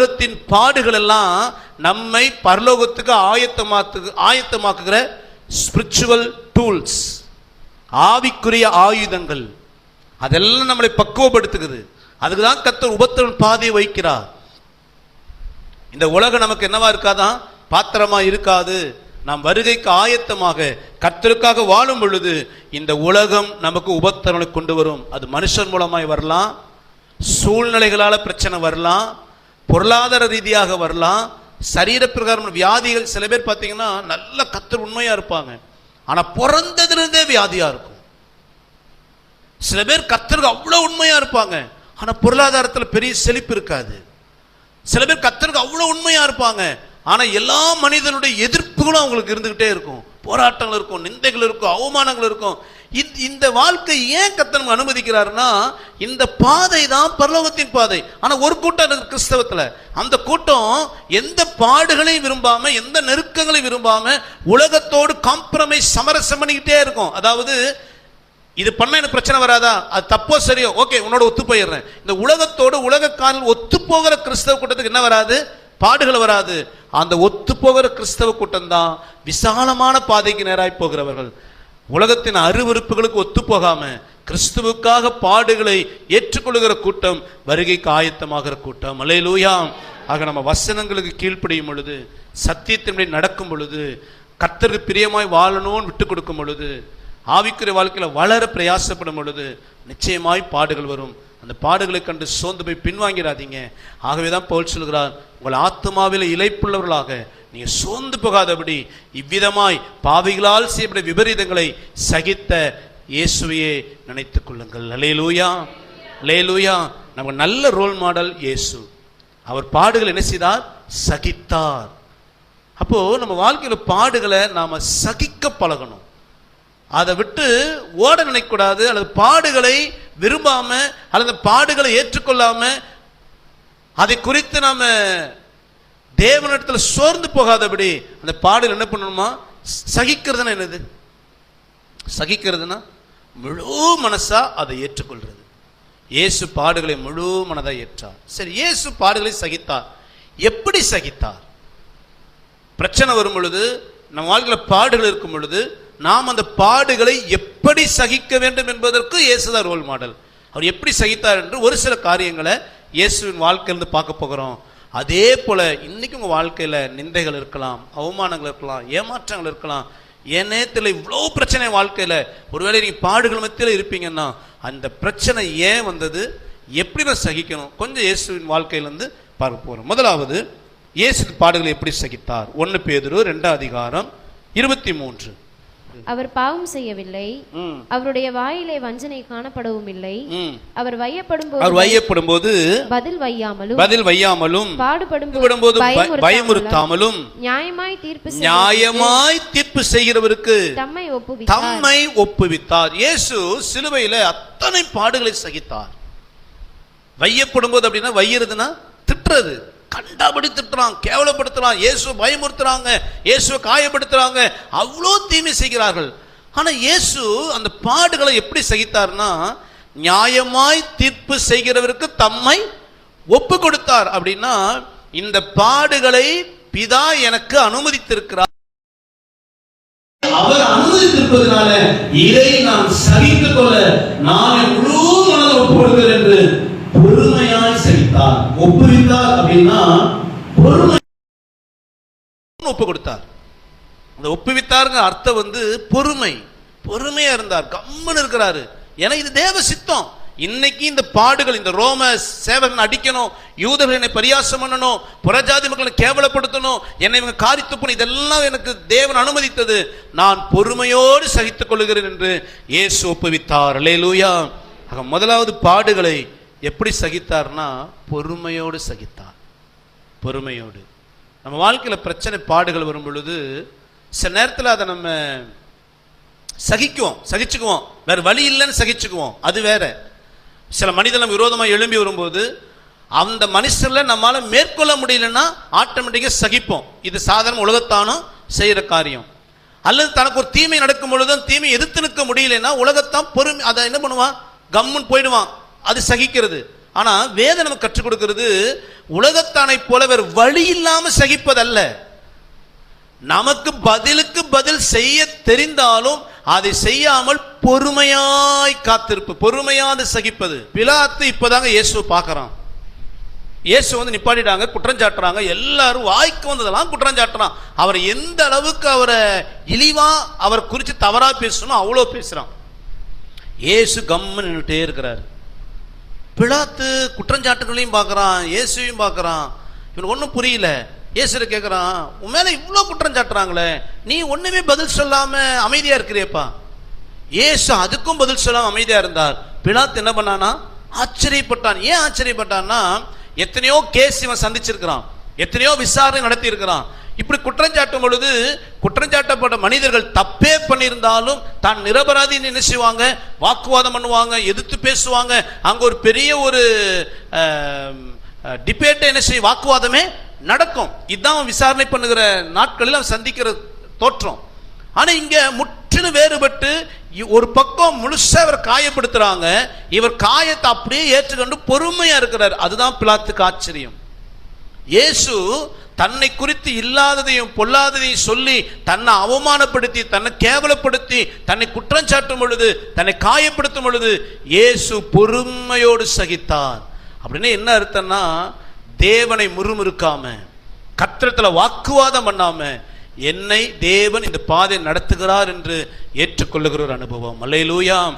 உலகத்தின் பாடுகள் எல்லாம் நம்மை பரலோகத்துக்கு ஆயத்தமாக்கு ஆயத்தமாக்குகிற ஸ்பிரிச்சுவல் டூல்ஸ் ஆவிக்குரிய ஆயுதங்கள். அதெல்லாம் நம்மளை பக்குவப்படுத்துகிறது. அதுக்கு தான் கத்தர் உபத்திரன் பாதையை வைக்கிறார். இந்த உலகம் நமக்கு என்னவா இருக்காதான் பாத்திரமா இருக்காது. நாம் வருகைக்கு ஆயத்தமாக கர்த்தருக்காக வாழும் பொழுது இந்த உலகம் நமக்கு உபத்திரங்களை கொண்டு வரும். அது மனுஷன் மூலமாய் வரலாம். சூழ்நிலைகளால் பிரச்சனை வரலாம். பொருளாதார ரீதியாக வரலாம். சரீர பிரகாரம் வியாதிகள் சில பேர் பார்த்தீங்கன்னா நல்ல கத்தர் உண்மையாக இருப்பாங்க. ஆனால் பிறந்ததுலேருந்தே வியாதியாக இருக்கும். சில பேர் கத்தருக்கு அவ்வளோ உண்மையாக இருப்பாங்க. ஆனால் பொருளாதாரத்தில் பெரிய செழிப்பு இருக்காது. சில பேர் கத்தருக்கு அவ்வளோ உண்மையாக இருப்பாங்க. ஆனால் எல்லா மனிதனுடைய எதிர்ப்புகளும் அவங்களுக்கு இருந்துக்கிட்டே இருக்கும். போராட்டங்கள் இருக்கும் நிந்தைகள் இருக்கும் அவமானங்கள் இருக்கும். இந்த- இந்த வாழ்க்கை ஏன் கத்தர் அனுமதிக்கிறாருன்னா இந்த பாதை தான் பரலோகத்தின் பாதை. ஆனால் ஒரு கூட்டம் இருக்கு கிறிஸ்தவத்தில். அந்த கூட்டம் எந்த பாடுகளையும் விரும்பாம எந்த நெருக்கங்களையும் விரும்பாம உலகத்தோடு காம்ப்ரமைஸ் சமரசம் பண்ணிக்கிட்டே இருக்கும். அதாவது இது பண்ண எனக்கு பிரச்சனை வராதா? அது தப்போ சரியோ? ஓகே உன்னோட ஒத்து போயிடுறேன். இந்த உலகத்தோடு உலக காலில் ஒத்து போகிற கிறிஸ்தவ கூட்டத்துக்கு என்ன வராது? பாடுகள் வராது. அந்த ஒத்து போகிற கிறிஸ்தவ கூட்டம் தான் விசாலமான பாதைக்கு நேராய் போகிறவர்கள். உலகத்தின் அருவருப்புகளுக்கு ஒத்து போகாம கிறிஸ்துவுக்காக பாடுகளை ஏற்றுக்கொள்கிற கூட்டம் வருகைக்கு ஆயத்தமாகிற கூட்டம். அலையிலூயா ஆக நம்ம வசனங்களுக்கு கீழ்ப்படியும் பொழுது சத்தியத்தின்படி நடக்கும் பொழுது கத்தருக்கு பிரியமாய் வாழணும்னு விட்டு கொடுக்கும் பொழுது ஆவிக்குரிய வாழ்க்கையில் வளர பிரயாசப்படும் பொழுது நிச்சயமாய் பாடுகள் வரும். அந்த பாடுகளை கண்டு சோர்ந்து போய் பின்வாங்கிறாதீங்க. ஆகவே தான் பவுல் சொல்கிறார் உங்கள் ஆத்மாவில் இழைப்புள்ளவர்களாக நீங்கள் சோர்ந்து போகாதபடி இவ்விதமாய் பாவிகளால் செய்யப்பட்ட விபரீதங்களை சகித்த இயேசுவையே நினைத்து கொள்ளுங்கள். லேலூயா லேலூயா நமக்கு நல்ல ரோல் மாடல் இயேசு. அவர் பாடுகள் என்ன செய்தார்? சகித்தார். அப்போ நம்ம வாழ்க்கையில் பாடுகளை நாம சகிக்க பழகணும். அதை விட்டு ஓட நினைக்கக்கூடாது அல்லது பாடுகளை விரும்பாம அல்லது பாடுகளை ஏற்றுக்கொள்ளாம அதை குறித்து நாம் தேவனிடத்தில் சோர்ந்து போகாதபடி அந்த பாடல் என்ன பண்ணணுமா சகிக்கிறதுனா என்னது? சகிக்கிறதுனா முழு மனசா அதை ஏற்றுக்கொள்றது. இயேசு பாடுகளை முழு மனதாக ஏற்றார். சரி இயேசு பாடுகளை சகித்தார். எப்படி சகித்தார்? பிரச்சனை வரும் பொழுது நம் வாழ்க்கையில் பாடுகள் இருக்கும் பொழுது நாம் அந்த பாடுகளை எப்படி சகிக்க வேண்டும் என்பதற்கு இயேசுதான் ரோல் மாடல் அவர் எப்படி சகித்தார் என்று ஒரு சில காரியங்களை இயேசுவின் வாழ்க்கையிலிருந்து பார்க்க போகிறோம். அதே போல் இன்றைக்கி உங்கள் வாழ்க்கையில் நிந்தைகள் இருக்கலாம் அவமானங்கள் இருக்கலாம் ஏமாற்றங்கள் இருக்கலாம். என் நேரத்தில் இவ்வளோ பிரச்சனை வாழ்க்கையில். ஒருவேளை நீங்கள் பாடுகள் மத்தியில் இருப்பீங்கன்னா அந்த பிரச்சனை ஏன் வந்தது? எப்படி நான் சகிக்கணும்? கொஞ்சம் இயேசுவின் வாழ்க்கையிலேருந்து பார்க்க போகிறோம் முதலாவது இயேசு பாடுகளை எப்படி சகித்தார்? ஒன்று பேதுரு ரெண்டாம் அதிகாரம் இருபத்தி மூன்று. அவர் பாவம் செய்யவில்லை. அவருடைய வாயிலே வஞ்சனை காணப்படவும் இல்லை. அவர் வையப்படும் அவர் வையப்படும் போது பதில் வையாமலும் பதில் வையாமலும் பாடுபடும் போது பயமுறுத்தாமலும், நியாயமாய் தீர்ப்பு நியாயமாய் தீர்ப்பு செய்கிறவருக்கு தம்மை ஒப்புவித்தார். தம்மை ஒப்புவித்தார். இயேசு சிலுவையில அத்தனை பாடுகளை சகித்தார். வையப்படும் போது அப்படின்னா வையறதுன்னா திட்டுறது. கண்டாபடி திட்டுறான் கேவலப்படுத்துறான் இயேசு பயமுறுத்துறாங்க இயேசுவை காயப்படுத்துறாங்க அவ்வளோ தீமை செய்கிறார்கள். ஆனா இயேசு அந்த பாடுகளை எப்படி சகித்தார்னா நியாயமாய் தீர்ப்பு செய்கிறவருக்கு தம்மை ஒப்பு கொடுத்தார் அப்படின்னா இந்த பாடுகளை பிதா எனக்கு அனுமதித்திருக்கிறார். அவர் அனுமதித்திருப்பதனால இதை நான் சகித்துக் கொள்ள நான் முழு மனதை ஒப்பு கொடுக்கிறேன் என்று ஒப்புவித்தார் அப்படின்னா பொறுமை ஒப்பு கொடுத்தார் அந்த ஒப்புவித்தாருங்க அர்த்தம் வந்து பொறுமை. பொறுமையா இருந்தார். கம்முன்னு இருக்கிறாரு. ஏன்னா இது தேவ சித்தம். இன்னைக்கு இந்த பாடுகள் இந்த ரோம சேவகன் அடிக்கணும் யூதர்கள் என்னை பரியாசம் பண்ணணும் புறஜாதி மக்களை கேவலப்படுத்தணும் என்னை இவங்க காரி துப்பணும் இதெல்லாம் எனக்கு தேவன் அனுமதித்தது. நான் பொறுமையோடு சகித்துக் கொள்கிறேன் என்று இயேசு ஒப்புவித்தார். அல்லேலூயா. ஆக முதலாவது பாடுகளை எப்படி சகித்தார்னா பொறுமையோடு சகித்தார். பொறுமையோடு. நம்ம வாழ்க்கையில் பிரச்சனை பாடுகள் வரும் பொழுது சில நேரத்தில் அதை நம்ம சகிக்குவோம் சகிச்சுக்குவோம். வேறு வழி இல்லைன்னு சகிச்சுக்குவோம். அது வேற. சில மனிதனம் விரோதமாக எழும்பி வரும்போது அந்த மனுஷரில் நம்மளால் மேற்கொள்ள முடியலன்னா ஆட்டோமேட்டிக்காக சகிப்போம். இது சாதாரண உலகத்தானும் செய்கிற காரியம். அல்லது தனக்கு ஒரு தீமை நடக்கும் பொழுதும் தீமை எதிர்த்து நிற்க முடியலன்னா உலகத்தான் பொறுமை அதை என்ன பண்ணுவான்? கம்முன்னு போயிடுவான். அது சகிக்கிறது. ஆனால் வேதம் நமக்கு கற்றுக் கொடுக்கிறது உலகத்தானை போல வேறு வழி இல்லாமல் சகிப்பதல்ல. நமக்கு பதிலுக்கு பதில் செய்ய தெரிந்தாலும் அதை செய்யாமல் பொறுமையாய் காத்திருப்பு பொறுமையாக சகிப்பது. பிலாத்து இப்போதாங்க இயேசுவை பார்க்குறான். இயேசு வந்து நிப்பாட்டிட்டாங்க குற்றஞ்சாட்டுறாங்க எல்லாரும் வாய்க்கு வந்ததெல்லாம் குற்றஞ்சாட்டுறான் அவர் எந்த அளவுக்கு அவரை இழிவா அவர் குறித்து தவறாக பேசணும் அவ்வளோ பேசுகிறான் இயேசு கம்மு நின்றுட்டே இருக்கிறார். பிளாத்து குற்றஞ்சாட்டுகளையும் பார்க்குறான் இயேசுவையும் பார்க்குறான். இவனுக்கு ஒன்றும் புரியல. இயேசுரை கேட்குறான் உன் மேலே இவ்வளோ குற்றம் சாட்டுறாங்களே நீ ஒன்றுமே பதில் சொல்லாமல் அமைதியாக இருக்கிறியப்பா. இயேசு அதுக்கும் பதில் சொல்லாமல் அமைதியாக இருந்தார். பிலாத்து என்ன பண்ணானா ஆச்சரியப்பட்டான். ஏன் ஆச்சரியப்பட்டான்னா எத்தனையோ கேஸ் இவன் சந்திச்சிருக்கிறான். எத்தனையோ விசாரணை நடத்தி இருக்கிறான் இப்படி குற்றஞ்சாட்டும் பொழுது குற்றஞ்சாட்டப்பட்ட மனிதர்கள் தப்பே பண்ணியிருந்தாலும் தான் நிரபராதின்னு என்ன செய்வாங்க வாக்குவாதம் பண்ணுவாங்க எதிர்த்து பேசுவாங்க. அங்கே ஒரு பெரிய ஒரு டிபேட்டை என்ன செய்யும் வாக்குவாதமே நடக்கும். இதுதான் விசாரணை பண்ணுகிற நாட்களில் அவன் சந்திக்கிற தோற்றம். ஆனால் இங்கே முற்றிலும் வேறுபட்டு இ- ஒரு பக்கம் முழுசாக இவர் காயப்படுத்துகிறாங்க இவர் காயத்தை அப்படியே ஏற்றுக்கொண்டு பொறுமையாக இருக்கிறார். அதுதான் பிளாத்துக்கு ஆச்சரியம். இயேசு தன்னை குறித்து இல்லாததையும் பொல்லாததையும் சொல்லி தன்னை அவமானப்படுத்தி தன்னை கேவலப்படுத்தி தன்னை குற்றம் சாட்டும் பொழுது தன்னை காயப்படுத்தும் பொழுது இயேசு பொறுமையோடு சகித்தார். அப்படின்னு என்ன அர்த்தம்னா தேவனை முறுமுறுக்காம கத்திரத்துல வாக்குவாதம் பண்ணாம என்னை தேவன் இந்த பாதை நடத்துகிறார் என்று ஏற்றுக்கொள்ளுகிற ஒரு அனுபவம். அல்லையிலூயாம்